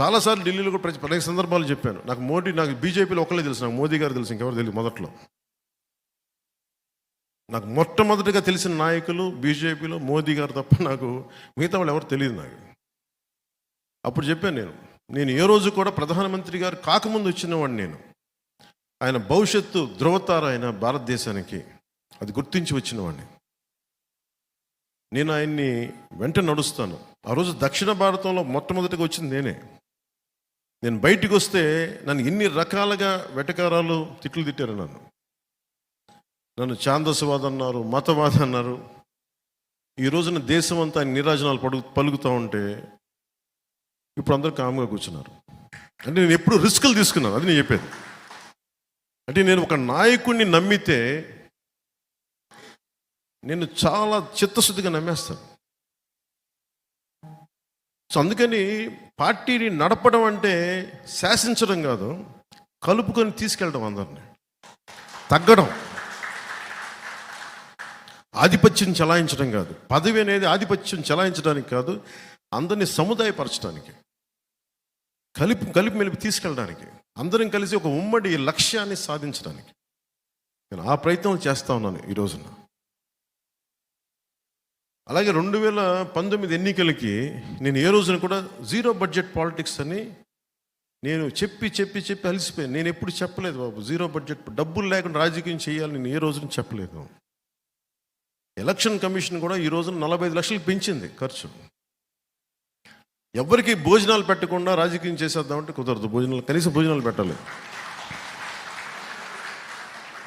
చాలాసార్లు ఢిల్లీలో కూడా ప్రతి అనేక సందర్భాలు చెప్పాను. నాకు మోడీ నాకు బీజేపీలో ఒకళ్ళే తెలుసు. నాకు మోదీ గారు తెలుసు. ఇంకెవరు తెలియదు మొదట్లో. నాకు మొట్టమొదటిగా తెలిసిన నాయకులు బీజేపీలో మోదీ గారు తప్ప నాకు మిగతా వాళ్ళు ఎవరు తెలియదు నాకు. అప్పుడు చెప్పాను నేను నేను ఏ రోజు కూడా ప్రధానమంత్రి గారు కాకముందు వచ్చినవాడిని నేను. ఆయన భవిష్యత్తు ధృవతార ఆయన భారతదేశానికి అది గుర్తించి వచ్చినవాడిని. నేను ఆయన్ని వెంట నడుస్తాను. ఆ రోజు దక్షిణ భారతంలో మొట్టమొదటిగా వచ్చింది నేనే. నేను బయటికి వస్తే నన్ను ఎన్ని రకాలుగా వెటకారాలు తిట్లు తిట్టారు నన్ను. నన్ను ఛాందసవాదం అన్నారు మతవాదం అన్నారు. ఈ రోజున దేశం అంతా నిరాజనాలు పడు పలుకుతూ ఉంటే ఇప్పుడు అందరూ కామ్గా కూర్చున్నారు. అంటే నేను ఎప్పుడు రిస్కులు తీసుకున్నాను అది నేను చెప్పేది. అంటే నేను ఒక నాయకుడిని నమ్మితే నేను చాలా చిత్తశుద్ధిగా నమ్మేస్తాను. సో అందుకని పార్టీని నడపడం అంటే శాసించడం కాదు కలుపుకొని తీసుకెళ్ళడం అందరిని. తగ్గడం. ఆధిపత్యం చలాయించడం కాదు. పదవి అనేది ఆధిపత్యం చలాయించడానికి కాదు అందరినీ సముదాయపరచడానికి. కలిపి కలిపి మెలిపి తీసుకెళ్ళడానికి. అందరం కలిసి ఒక ఉమ్మడి లక్ష్యాన్ని సాధించడానికి. నేను ఆ ప్రయత్నం చేస్తా ఉన్నాను ఈ రోజున. అలాగే రెండు వేల పంతొమ్మిది ఎన్నికలకి నేను ఏ రోజున కూడా జీరో బడ్జెట్ పాలిటిక్స్ అని నేను చెప్పి చెప్పి చెప్పి అలసిపోయాను. నేను ఎప్పుడు చెప్పలేదు బాబు. జీరో బడ్జెట్ డబ్బులు లేకుండా రాజకీయం చేయాలి నేను ఏ రోజున చెప్పలేదు. ఎలక్షన్ కమిషన్ కూడా ఈ రోజున నలభై ఐదు లక్షలు పెంచింది ఖర్చు. ఎవరికి భోజనాలు పెట్టకుండా రాజకీయం చేసేద్దామంటే కుదరదు. భోజనాలు కనీసం భోజనాలు పెట్టాలి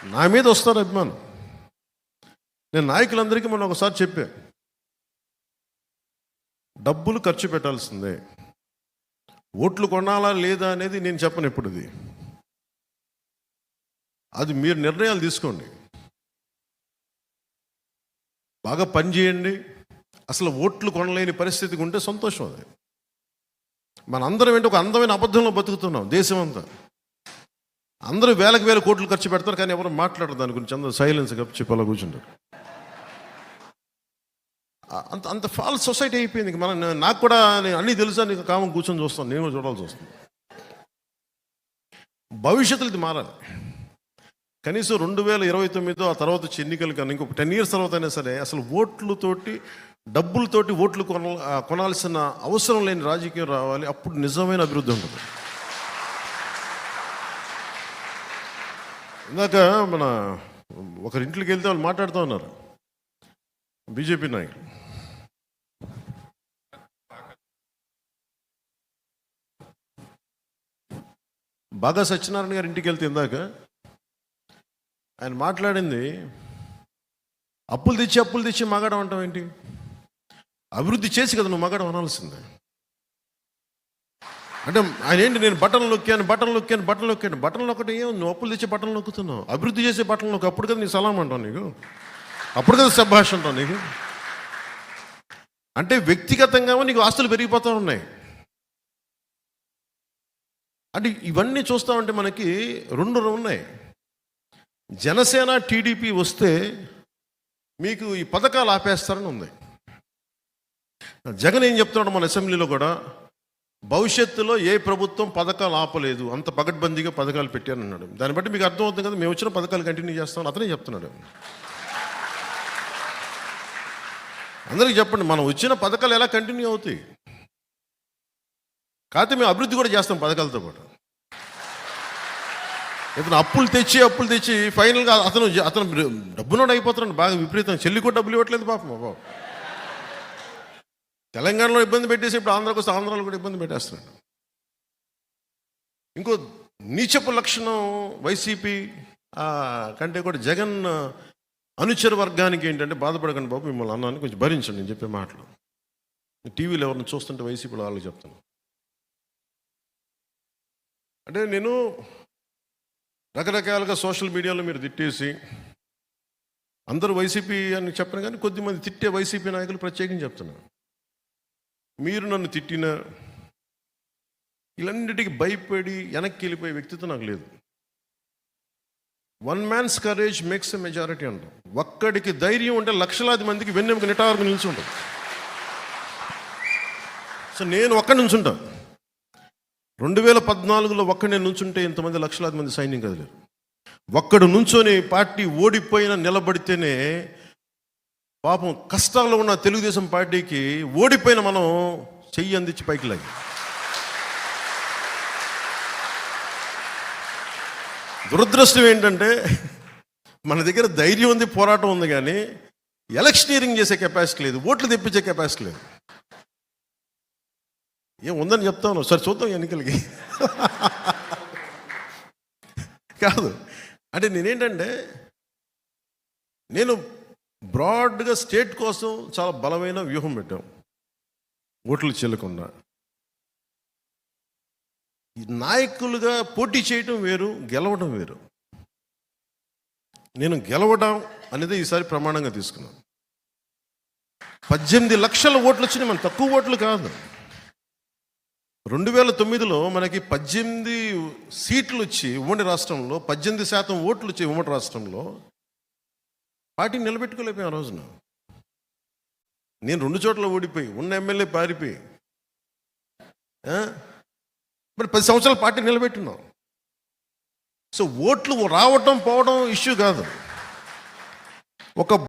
నా మీద వస్తారు అభిమానం నేను నాయకులందరికీ మొన్న ఒకసారి చెప్పాను. డబ్బులు ఖర్చు పెట్టాల్సిందే. ఓట్లు కొనాలా లేదా అనేది నేను చెప్పను ఎప్పుడుది అది మీరు నిర్ణయాలు తీసుకోండి. బాగా పని చేయండి. అసలు ఓట్లు కొనలేని పరిస్థితికి ఉంటే సంతోషం అది. మన అందరం ఏంటి ఒక అందమైన అబద్ధంలో బతుకుతున్నాం దేశం అంతా అందరూ వేలకు వేల కోట్లు ఖర్చు పెడతారు కానీ ఎవరు మాట్లాడరు దాని గురించి. అందరూ సైలెన్స్ కప్పి చెప్పి కూర్చుంటారు. అంత అంత ఫాల్స్ సొసైటీ అయిపోయింది. మనం నాకు కూడా నేను అన్నీ తెలుసా నీకు కామం కూర్చొని చూస్తాను నేను కూడా చూడాల్సి వస్తుంది. భవిష్యత్తులో ఇది మారాలి. కనీసం రెండు వేల ఇరవై తొమ్మిదో ఆ తర్వాత వచ్చే ఎన్నికలు కానీ ఇంకొక టెన్ ఇయర్స్ తర్వాత అయినా సరే అసలు ఓట్లతోటి డబ్బులతోటి ఓట్లు కొన కొనాల్సిన అవసరం లేని రాజకీయం రావాలి అప్పుడు నిజమైన అభివృద్ధి ఉంటుంది. ఇందాక మన ఒకరింట్లోకి వెళ్తే వాళ్ళు మాట్లాడుతూ ఉన్నారు. బీజేపీ నాయకులు. బాగా సత్యనారాయణ గారి ఇంటికి వెళ్తే ఇందాక ఆయన మాట్లాడింది అప్పులు తెచ్చి అప్పులు తెచ్చి మగాడం అంటావు ఏంటి? అభివృద్ధి చేసి కదా నువ్వు మగాడం అనాల్సిందే. అంటే ఆయన ఏంటి నేను బట్టలు నొక్కాను బట్టలు నొక్కాను బట్టలు నొక్కాను బట్టలు నొక్కటి ఏం? నువ్వు అప్పులు తెచ్చి బట్టలు నొక్కుతున్నావు. అభివృద్ధి చేసే బట్టలు నొక్కు అప్పుడు కదా నీ సలాం అంటావు నీకు. అప్పుడు కదా సభాష్ అంటావు నీకు. అంటే వ్యక్తిగతంగా నీకు ఆస్తులు పెరిగిపోతూ ఉన్నాయి. అంటే ఇవన్నీ చూస్తామంటే మనకి రెండు ఉన్నాయి. జనసేన టీడీపీ వస్తే మీకు ఈ పథకాలు ఆపేస్తారని ఉంది. జగన్ ఏం చెప్తున్నాడు మన అసెంబ్లీలో కూడా భవిష్యత్తులో ఏ ప్రభుత్వం పథకాలు ఆపలేదు అంత పగడ్బందీగా పథకాలు పెట్టాను అన్నాడు. దాన్ని బట్టి మీకు అర్థమవుతుంది కదా మేము వచ్చిన పథకాలు కంటిన్యూ చేస్తాం అతనే చెప్తున్నాడు. అందరికీ చెప్పండి మనం వచ్చిన పథకాలు ఎలా కంటిన్యూ అవుతాయి? కాకపోతే మేము అభివృద్ధి కూడా చేస్తాం పథకాలతో పాటు. ఇతను అప్పులు తెచ్చి అప్పులు తెచ్చి ఫైనల్గా అతను అతను డబ్బునోడు అయిపోతున్నాడు బాగా విపరీతం చెల్లి కూడా డబ్బులు ఇవ్వట్లేదు పాపం బాబు తెలంగాణలో ఇబ్బంది పెట్టేసి ఇప్పుడు ఆంధ్రాకి వస్తే ఆంధ్రాలో కూడా ఇబ్బంది పెట్టేస్తున్నాడు. ఇంకో నీచపు లక్షణం వైసీపీ కంటే కూడా జగన్ అనుచర వర్గానికి ఏంటంటే బాధపడకండి బాబు మిమ్మల్ని అన్నాను. కొంచెం భరించండి నేను చెప్పే మాటలు. టీవీలో ఎవరిని చూస్తుంటే వైసీపీలో వాళ్ళకి చెప్తాను. అంటే నేను రకరకాలుగా సోషల్ మీడియాలో మీరు తిట్టేసి అందరూ వైసీపీ అని చెప్పను కానీ కొద్దిమంది తిట్టే వైసీపీ నాయకులు ప్రత్యేకంగా చెప్తున్నాను మీరు నన్ను తిట్టిన ఇలాంటికి భయపడి వెనక్కి వెళ్ళిపోయే వ్యక్తిత్వం నాకు లేదు. One man's courage makes a majority అంటాం. ఒక్కడికి ధైర్యం ఉంటే లక్షలాది మందికి వెన్నెముక నిటారుకు నిలిచి ఉంటుంది. సో నేను ఒక్కడి నుంచి ఉంటాను రెండు వేల పద్నాలుగులో ఒక్కడే నుంచుంటే ఇంతమంది లక్షలాది మంది సైన్యం కదలేరు. ఒక్కడు నుంచొని పార్టీ ఓడిపోయిన నిలబడితేనే పాపం కష్టాల్లో ఉన్న తెలుగుదేశం పార్టీకి ఓడిపోయిన మనం చెయ్యి అందించి పైకి లాగి. దురదృష్టం ఏంటంటే మన దగ్గర ధైర్యం ఉంది పోరాటం ఉంది కానీ ఎలక్షనీరింగ్ చేసే కెపాసిటీ లేదు ఓట్లు తెప్పించే కెపాసిటీ లేదు. ఏం ఉందని చెప్తాను. సరే చూద్దాం ఎన్నికలకి. కాదు. అంటే నేనేంటంటే నేను బ్రాడ్గా స్టేట్ కోసం చాలా బలమైన వ్యూహం పెట్టాం. ఓట్లు చెల్లకుండా. ఈ నాయకులుగా పోటీ చేయటం వేరు గెలవడం వేరు. నేను గెలవడం అనేది ఈసారి ప్రమాణంగా తీసుకున్నాను. పద్దెనిమిది లక్షల ఓట్లు వచ్చినాయి మన తక్కువ ఓట్లు కాదు. రెండు వేల తొమ్మిదిలో మనకి పద్దెనిమిది సీట్లు వచ్చి ఉమ్మడి రాష్ట్రంలో పద్దెనిమిది శాతం ఓట్లు వచ్చి ఉమ్మడి రాష్ట్రంలో పార్టీని నిలబెట్టుకోలేపోయి ఆ రోజున. నేను రెండు చోట్ల ఓడిపోయి ఉన్న ఎమ్మెల్యే పారిపోయి మరి పది సంవత్సరాలు పార్టీ నిలబెట్టున్నాం. సో ఓట్లు రావటం పోవడం ఇష్యూ కాదు. ఒక